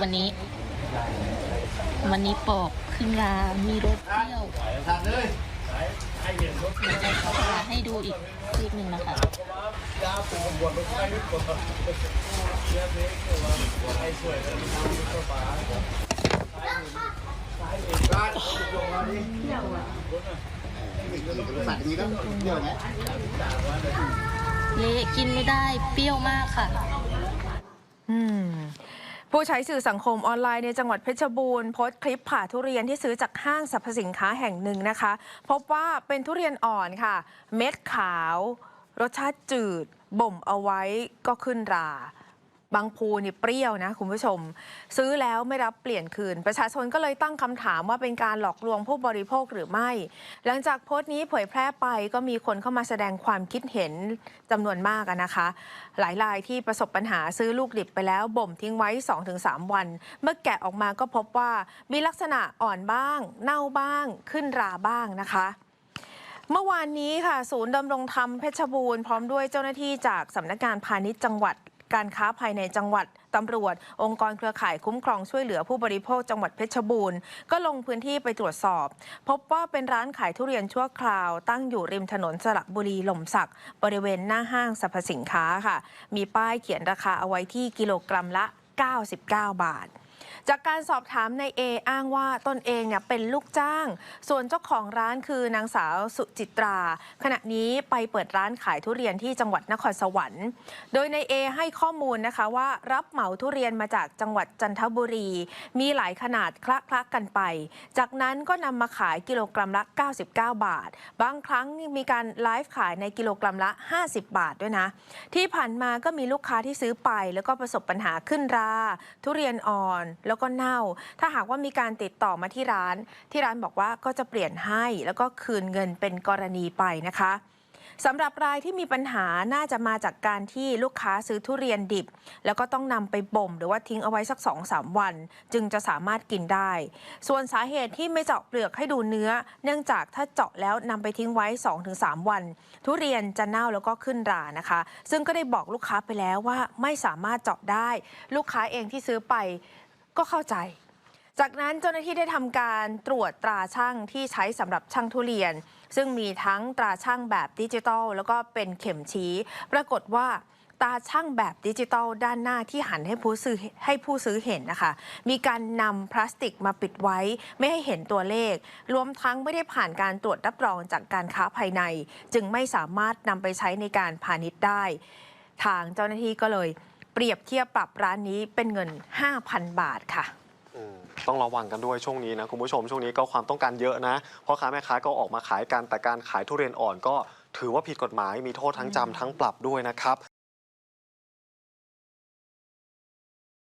วันนี้ วันนี้ปอกขึ้นรามีรสเปรี้ยวจะให้ดูอีกคลิปหนึ่งนะคะสัตว์อย่างนี้ก็เยอะไหมเละกินไม่ได้เปรี้ยวมากค่ะ อืม ผู้ใช้สื่อสังคมออนไลน์ในจังหวัดเพชรบูรณ์โพสต์คลิปผ่าทุเรียนที่ซื้อจากห้างสรรพสินค้าแห่งหนึ่งนะคะ พบว่าเป็นทุเรียนอ่อนค่ะ เม็ดขาว รสชาติจืด บ่มเอาไว้ก็ขึ้นรา บางภูนี่เปรี้ยวนะคุณผู้ชม ซื้อแล้วไม่รับเปลี่ยนคืน ประชาชนก็เลยตั้งคำถามว่าเป็นการหลอกลวงผู้บริโภคหรือไม่ หลังจากโพสต์นี้เผยแพร่ไปก็มีคนเข้ามาแสดงความคิดเห็นจำนวนมากนะคะ หลายรายที่ประสบปัญหาซื้อลูกดิบไปแล้วบ่มทิ้งไว้ 2-3 วัน เมื่อแกะออกมาก็พบว่ามีลักษณะอ่อนบ้าง เน่าบ้าง ขึ้นราบ้างนะคะเมื่อวานนี้ค่ะ ศูนย์ดำรงธรรมเพชรบูรณ์พร้อมด้วยเจ้าหน้าที่จากสำนักงานพาณิชย์จังหวัด การค้าภายในจังหวัดตำรวจ องค์กรเครือข่ายคุ้มครองช่วยเหลือผู้บริโภคจังหวัดเพชรบูรณ์ ก็ลงพื้นที่ไปตรวจสอบ พบว่าเป็นร้านขายทุเรียนชั่วคราว ตั้งอยู่ริมถนนสระบุรีหล่มสัก บริเวณหน้าห้างสรรพสินค้าค่ะ มีป้ายเขียนราคาเอาไว้ที่กิโลกรัมละ 99 บาท จากการสอบถามนายเออ้างว่าตนเองเนี่ยเป็นลูกจ้าง ส่วนเจ้าของร้านคือนางสาวสุจิตรา ขณะนี้ไปเปิดร้านขายทุเรียนที่จังหวัดนครสวรรค์ โดยนายเอให้ข้อมูลนะคะว่ารับเหมาทุเรียนมาจากจังหวัดจันทบุรี มีหลายขนาดคละคละกันไป จากนั้นก็นำมาขายกิโลกรัมละ 99 บาท บางครั้งมีการไลฟ์ขายในกิโลกรัมละ 50 บาทด้วยนะ ที่ผ่านมาก็มีลูกค้าที่ซื้อไป แล้วก็ประสบปัญหาขึ้นรา ทุเรียนอ่อนแล้วก็เน่า ถ้าหากว่ามีการติดต่อมาที่ร้าน ที่ร้านบอกว่าก็จะเปลี่ยนให้ แล้วก็คืนเงินเป็นกรณีไปนะคะสำหรับรายที่มีปัญหาน่าจะมาจากการที่ลูกค้าซื้อทุเรียนดิบ แล้วก็ต้องนำไปบ่ม หรือว่าทิ้งเอาไว้สัก2-3วัน จึงจะสามารถกินได้ ส่วนสาเหตุที่ไม่เจาะเปลือกให้ดูเนื้อ เนื่องจากถ้าเจาะแล้วนำไปทิ้งไว้ 2-3 วัน ทุเรียนจะเน่าแล้วก็ขึ้นรานะคะ ซึ่งก็ได้บอกลูกค้าไปแล้วว่าไม่สามารถเจาะได้ ลูกค้าเองที่ซื้อไป ก็เข้าใจ จากนั้นเจ้าหน้าที่ได้ทำการตรวจตราช่างที่ใช้สำหรับช่างทุเรียน ซึ่งมีทั้งตราช่างแบบดิจิตอลแล้วก็เป็นเข็มชี้ ปรากฏว่าตราช่างแบบดิจิตอลด้านหน้าที่หันให้ผู้ซื้อให้ผู้ซื้อเห็นนะคะ มีการนำพลาสติกมาปิดไว้ไม่ให้เห็นตัวเลข รวมทั้งไม่ได้ผ่านการตรวจรับรองจากการค้าภายใน จึงไม่สามารถนำไปใช้ในการพาณิชย์ได้ ทางเจ้าหน้าที่ก็เลย รียบเทียบปรับร้านนี้เป็นเงิน 5,000 บาทค่ะ อืมต้องระวังกันด้วยช่วงนี้นะคุณผู้ชมช่วงนี้ก็ความต้องการเยอะนะเพราะค้าแม่ค้าก็ออกมาขายกันแต่การขายทุเรียนอ่อนก็ถือว่าผิดกฎหมายมีโทษทั้งจำทั้งปรับด้วยนะครับ